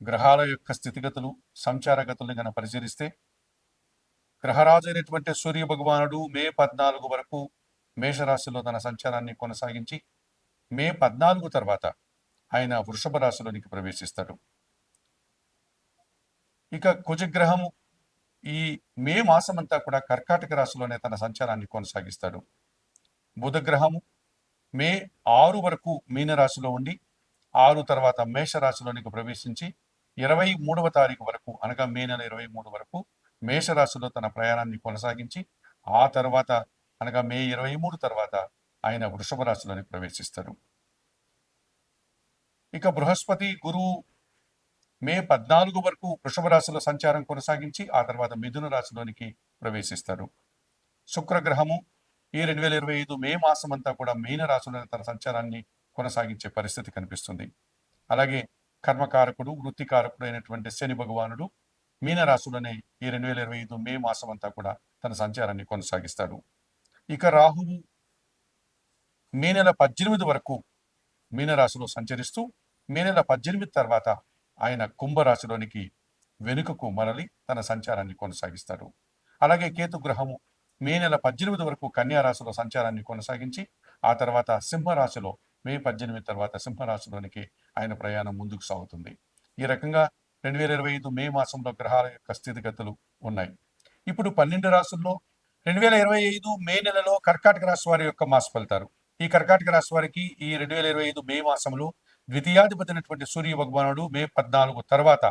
గ్రహాల యొక్క స్థితిగతులు సంచారగతుల్ని గన పరిశీలిస్తే గ్రహరాజు అయినటువంటి సూర్య భగవానుడు మే పద్నాలుగు వరకు మేషరాశిలో తన సంచారాన్ని కొనసాగించి మే పద్నాలుగు తర్వాత ఆయన వృషభ రాశిలోనికి ప్రవేశిస్తాడు. ఇక కుజగ్రహము ఈ మే మాసమంతా కూడా కర్కాటక రాశిలోనే తన సంచారాన్ని కొనసాగిస్తాడు. బుధగ్రహము మే ఆరు వరకు మీనరాశిలో ఉండి ఆరు తర్వాత మేషరాశిలోనికి ప్రవేశించి ఇరవై మూడవ తారీఖు వరకు అనగా మే నెల ఇరవై మూడు వరకు మేషరాశిలో తన ప్రయాణాన్ని కొనసాగించి ఆ తర్వాత అనగా మే ఇరవై మూడు తర్వాత ఆయన వృషభ రాశిలోని ప్రవేశిస్తారు. ఇక బృహస్పతి గురువు మే పద్నాలుగు వరకు వృషభ రాశిలో సంచారం కొనసాగించి ఆ తర్వాత మిథున రాశిలోనికి ప్రవేశిస్తారు. శుక్రగ్రహము ఈ రెండు వేల ఇరవై ఐదు మే మాసం అంతా కూడా మీన రాశిలో తన సంచారాన్ని కొనసాగించే పరిస్థితి కనిపిస్తుంది. అలాగే కర్మకారకుడు వృత్తికారకుడు అయినటువంటి శని భగవానుడు మీనరాశులనే ఈ రెండు వేల ఇరవై ఐదు మే మాసం అంతా కూడా తన సంచారాన్ని కొనసాగిస్తాడు. ఇక రాహువు మే నెల పద్దెనిమిది వరకు మీనరాశిలో సంచరిస్తూ మే నెల పద్దెనిమిది తర్వాత ఆయన కుంభరాశిలోనికి వెనుకకు మరలి తన సంచారాన్ని కొనసాగిస్తాడు. అలాగే కేతు గ్రహము మే నెల పద్దెనిమిది వరకు కన్యారాశిలో సంచారాన్ని కొనసాగించి ఆ తర్వాత సింహరాశిలో మే పద్దెనిమిది తర్వాత సింహరాశిలోనికి ఆయన ప్రయాణం ముందుకు సాగుతుంది. ఈ రకంగా రెండు వేల ఇరవై ఐదు మే మాసంలో గ్రహాల యొక్క స్థితిగతులు ఉన్నాయి. ఇప్పుడు పన్నెండు రాసుల్లో రెండు వేల ఇరవై ఐదు మే నెలలో కర్కాటక రాశి వారి యొక్క మాస ఫలితాలు. ఈ కర్కాటక రాశి వారికి ఈ రెండు వేల ఇరవై ఐదు మే మాసంలో ద్వితీయాధిపతి అయినటువంటి సూర్య భగవానుడు మే పద్నాలుగు తర్వాత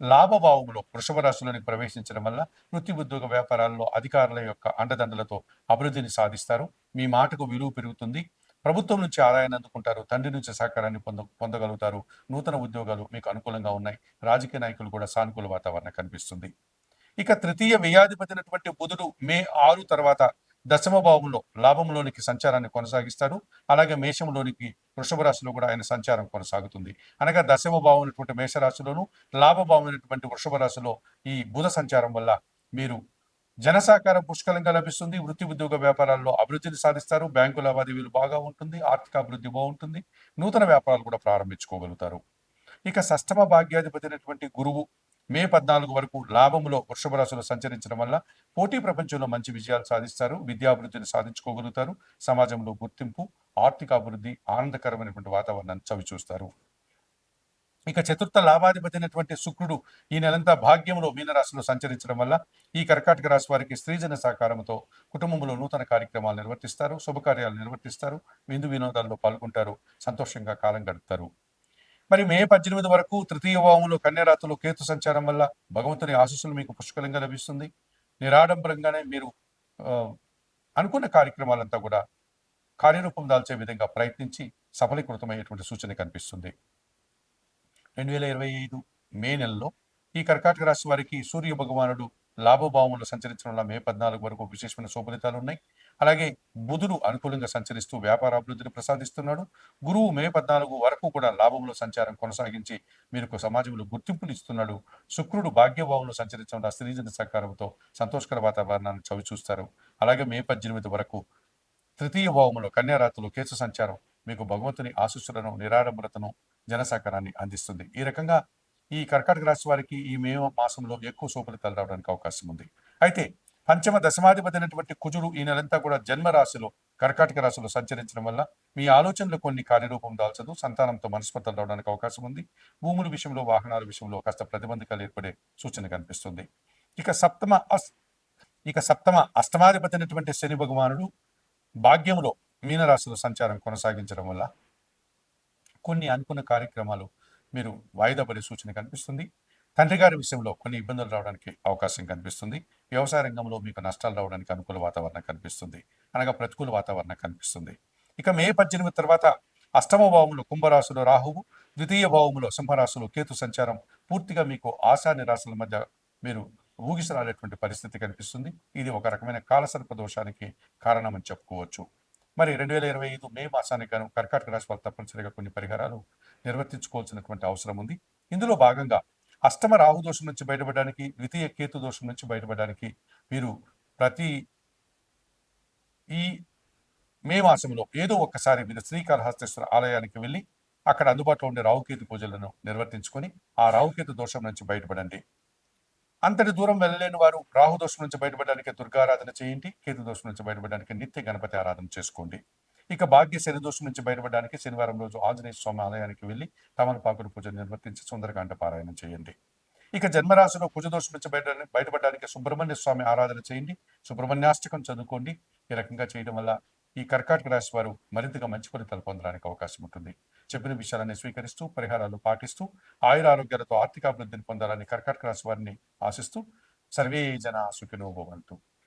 లాభభావములో వృషభ రాశిలోనికి ప్రవేశించడం వల్ల వృత్తి ఉద్యోగ వ్యాపారాల్లో అధికారుల యొక్క అండదండలతో అభివృద్ధిని సాధిస్తారు. మీ మాటకు విలువ పెరుగుతుంది. ప్రభుత్వం నుంచి ఆదాయాన్ని అందుకుంటారు తండ్రి నుంచి సహకారాన్ని పొంద పొందగలుగుతారు. నూతన ఉద్యోగాలు మీకు అనుకూలంగా ఉన్నాయి. రాజకీయ నాయకులు కూడా సానుకూల వాతావరణం కనిపిస్తుంది. ఇక తృతీయ వ్యయాధిపతినటువంటి బుధుడు మే ఆరు తర్వాత దశమ భావంలో లాభంలోనికి సంచారాన్ని కొనసాగిస్తారు అలాగే మేషంలోనికి వృషభ రాశిలో కూడా ఆయన సంచారం కొనసాగుతుంది. అనగా దశమ భావం అయినటువంటి మేషరాశిలోను లాభభావం అయినటువంటి వృషభ రాశిలో ఈ బుధ సంచారం వల్ల మీరు జనసహకారం పుష్కలంగా లభిస్తుంది. వృత్తి ఉద్యోగ వ్యాపారాల్లో అభివృద్ధిని సాధిస్తారు. బ్యాంకు లావాదేవీలు బాగా ఉంటుంది. ఆర్థిక అభివృద్ధి బాగుంటుంది. నూతన వ్యాపారాలు కూడా ప్రారంభించుకోగలుగుతారు. ఇక సష్టమ భాగ్యాధిపతి అయినటువంటి గురువు మే పద్నాలుగు వరకు లాభములో వృషభ రాశులు సంచరించడం వల్ల పోటీ ప్రపంచంలో మంచి విజయాలు సాధిస్తారు. విద్యాభివృద్ధిని సాధించుకోగలుగుతారు. సమాజంలో గుర్తింపు ఆర్థిక అభివృద్ధి ఆనందకరమైనటువంటి వాతావరణాన్ని చవిచూస్తారు. ఇక చతుర్థ లాభాధిపతి అయినటువంటి శుక్రుడు ఈ నెలంతా భాగ్యంలో మీనరాశిలో సంచరించడం వల్ల ఈ కర్కాటక రాశి వారికి స్త్రీజన సహకారంతో కుటుంబంలో నూతన కార్యక్రమాలు నిర్వర్తిస్తారు శుభకార్యాలు నిర్వర్తిస్తారు విందు వినోదాల్లో పాల్గొంటారు సంతోషంగా కాలం గడుపుతారు. మరి మే పద్దెనిమిది వరకు తృతీయ భావంలో కన్యరాత్రులు కేతు సంచారం వల్ల భగవంతుని ఆశీస్సులు మీకు పుష్కలంగా లభిస్తుంది. నిరాడంబరంగానే మీరు ఆ, అనుకున్న కార్యక్రమాలంతా కూడా కార్యరూపం దాల్చే విధంగా ప్రయత్నించి సఫలీకృతమయ్యేటువంటి సూచన కనిపిస్తుంది. రెండు వేల ఇరవై ఐదు మే నెలలో ఈ కర్కాటక రాశి వారికి సూర్య భగవానుడు లాభభావంలో సంచరించడం వల్ల మే పద్నాలుగు వరకు విశేషమైన శుభలితాలు ఉన్నాయి. అలాగే బుధుడు అనుకూలంగా సంచరిస్తూ వ్యాపార అభివృద్ధిని ప్రసాదిస్తున్నాడు. గురువు మే పద్నాలుగు వరకు కూడా లాభంలో సంచారం కొనసాగించి మీకు సమాజంలో గుర్తింపుని ఇస్తున్నాడు. శుక్రుడు భాగ్యభావంలో సంచరించడం వల్ల స్త్రీజన సహకారంతో సంతోషకర వాతావరణాన్ని చవి చూస్తారు. అలాగే మే పద్దెనిమిది వరకు తృతీయ భావములో కన్యారాత్రులు కేసు సంచారం మీకు భగవంతుని ఆశీస్సులను నిరాడంబరతను జనసహకారాన్ని అందిస్తుంది. ఈ రకంగా ఈ కర్కాటక రాశి వారికి ఈ మే మాసంలో ఎక్కువ శుభలితాలు రావడానికి అవకాశం ఉంది. అయితే పంచమ దశమాధిపతి అయినటువంటి కుజుడు ఈ నెలంతా కూడా జన్మ రాశిలో కర్కాటక రాశిలో సంచరించడం వల్ల మీ ఆలోచనలు కొన్ని కార్యరూపం దాల్చదు సంతానంతో మనస్పర్ధలు రావడానికి అవకాశం ఉంది. భూముల విషయంలో వాహనాల విషయంలో కాస్త ప్రతిబంధకాలు ఏర్పడే సూచన కనిపిస్తుంది. ఇక సప్తమ అస్ ఇక సప్తమ అష్టమాధిపతి అయినటువంటి శని భగవానుడు భాగ్యంలో మీనరాశిలో సంచారం కొనసాగించడం వల్ల కొన్ని అనుకున్న కార్యక్రమాలు మీరు వాయిదా పడే సూచన కనిపిస్తుంది. తండ్రి గారి విషయంలో కొన్ని ఇబ్బందులు రావడానికి అవకాశం కనిపిస్తుంది. వ్యవసాయ రంగంలో మీకు నష్టాలు రావడానికి అనుకూల వాతావరణం కనిపిస్తుంది. అనగా ప్రతికూల వాతావరణం కనిపిస్తుంది. ఇక మే పద్దెనిమిది తర్వాత అష్టమ భావములు కుంభరాశిలో రాహువు ద్వితీయ భావములో సింహరాశిలో కేతు సంచారం పూర్తిగా మీకు ఆశా నిరాశల మధ్య మీరు ఊగిసలాడేటువంటి పరిస్థితి కనిపిస్తుంది. ఇది ఒక రకమైన కాలసర్ప దోషానికి కారణమని చెప్పుకోవచ్చు. మరి రెండు వేల ఇరవై ఐదు మే మాసానికి గాను కర్కాటక రాశి వాళ్ళు తప్పనిసరిగా కొన్ని పరిహారాలు నిర్వర్తించుకోవాల్సినటువంటి అవసరం ఉంది. ఇందులో భాగంగా అష్టమ రాహు దోషం నుంచి బయటపడడానికి ద్వితీయ కేతు దోషం నుంచి బయటపడడానికి మీరు ప్రతి ఈ మే మాసంలో ఏదో ఒక్కసారి మీరు శ్రీకాళహస్తేశ్వర ఆలయానికి వెళ్ళి అక్కడ అందుబాటులో ఉండే రావుకేతు పూజలను నిర్వర్తించుకొని ఆ రావుకేతు దోషం నుంచి బయటపడండి. అంతటి దూరం వెళ్ళలేని వారు రాహుదోషం నుంచి బయటపడడానికి దుర్గారాధన చేయండి కేతు దోషం నుంచి బయటపడడానికి నిత్య గణపతి ఆరాధన చేసుకోండి. ఇక భాగ్య శని దోషం నుంచి బయటపడడానికి శనివారం రోజు ఆంజనేయ స్వామి ఆలయానికి వెళ్ళి తమలపాకుడు పూజ నిర్వర్తించి సుందరకాండ పారాయణం చేయండి. ఇక జన్మరాశిలో కుజదోషం నుంచి బయట బయటపడడానికి సుబ్రహ్మణ్య స్వామి ఆరాధన చేయండి సుబ్రహ్మణ్యాష్టకం చదువుకోండి. ఈ రకంగా చేయడం వల్ల ఈ కర్కాటక రాశి వారు మరింతగా మంచి ఫలితాలు పొందడానికి అవకాశం ఉంటుంది. చెప్పిన విషయాలన్నీ స్వీకరిస్తూ పరిహారాలు పాటిస్తూ ఆయుర ఆరోగ్యాలతో ఆర్థికాభివృద్ధిని పొందాలని కర్కాటక రాశి వారిని ఆశిస్తూ సర్వే జన సుఖినోభవంతు